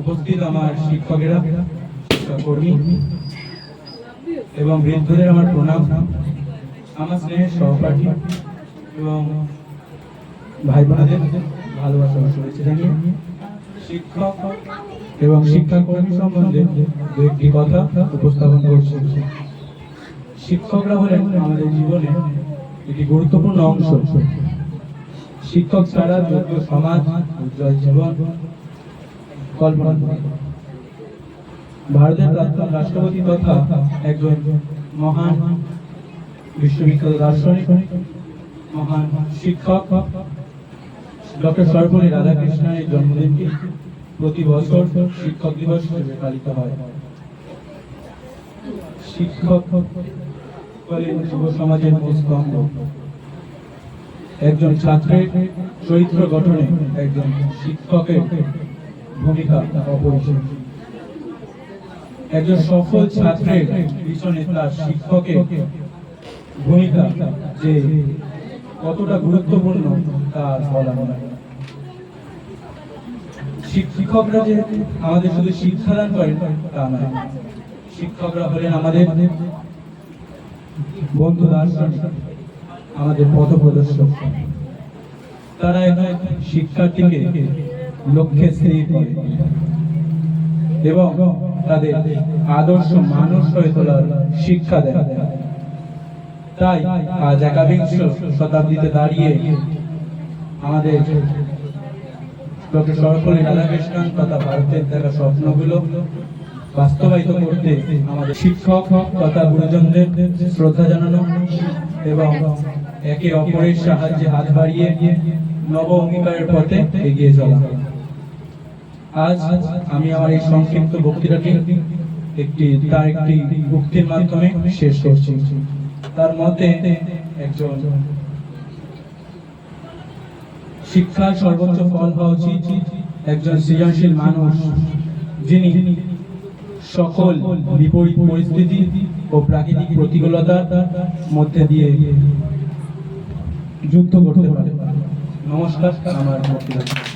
উপস্থিত আমার শিক্ষকেরা কর্মী এবং বৃদ্ধদের আমার প্রণাম। আমার স্নেহের সহপাঠী এবং ভাই বোনদের ভালোবাসা শুভেচ্ছা জানিয়ে শিক্ষক এবং শিক্ষাকর্মী সম্বন্ধে দু একটি কথা উপস্থাপন করছি। শিক্ষকরা হলেন আমাদের জীবনে একটি গুরুত্বপূর্ণ অংশ। শিক্ষক ছাড়া যোগ্য সমাজ, উজ্জ্বল জীবন কল্পনা। ভারতের প্রাক্তন রাষ্ট্রপতি তথা একজন মহান বিশ্ববিখ্যাত দার্শনিক, মহান শিক্ষক, ডক্টর সর্বপল্লী রাধাকৃষ্ণের জন্মদিনটি প্রতি বছর শিক্ষক দিবস হিসেবে পালিত হয়। শিক্ষক যুব সমাজের একজন ছাত্রের চরিত্র গঠনে একজন শিক্ষকের ভূমিকা অপরিসীম একজন সফল ছাত্রের পিছনে তার শিক্ষকের ভূমিকা যে কতটা গুরুত্বপূর্ণ তার বলা নয় শিক্ষকরা যে আমাদের শুধু শিক্ষাদান করেন তা নয়, শিক্ষকরা হলেন আমাদের বন্ধু দার্শনিক, আমাদের পথ প্রদর্শক তারা একজন শিক্ষার্থীকে লক্ষ্যে স্থির করে। এবং তাদের আদর্শ মানুষ হয়ে তোলার শিক্ষা দেয় তাই আজ একাবিংশ শতাব্দীতে দাঁড়িয়ে আমাদের ডক্টর সর্বপল্লী রাধাকৃষ্ণন তথা ভারতের দেখা স্বপ্নগুলো বাস্তবায়িত করতে আমাদের শিক্ষক তথা গুরুজনদের শ্রদ্ধা জানানো এবং একে অপরের সাহায্যে হাত বাড়িয়ে নব অঙ্গীকারের পথে এগিয়ে চলা। আজ আমি আমার এই সংক্ষিপ্ত বক্তৃতাটি একটি তার একটি উক্তির মাধ্যমে শেষ করছি। তার মতে একজন শিক্ষার সর্বোচ্চ ফল হওয়া উচিত একজন সৃজনশীল মানুষ, যিনি সকল বিপরীত পরিস্থিতি ও প্রাকৃতিক প্রতিকূলতার মধ্যে দিয়ে যুদ্ধ করতে পারে। নমস্কার, আমার বক্তৃতা।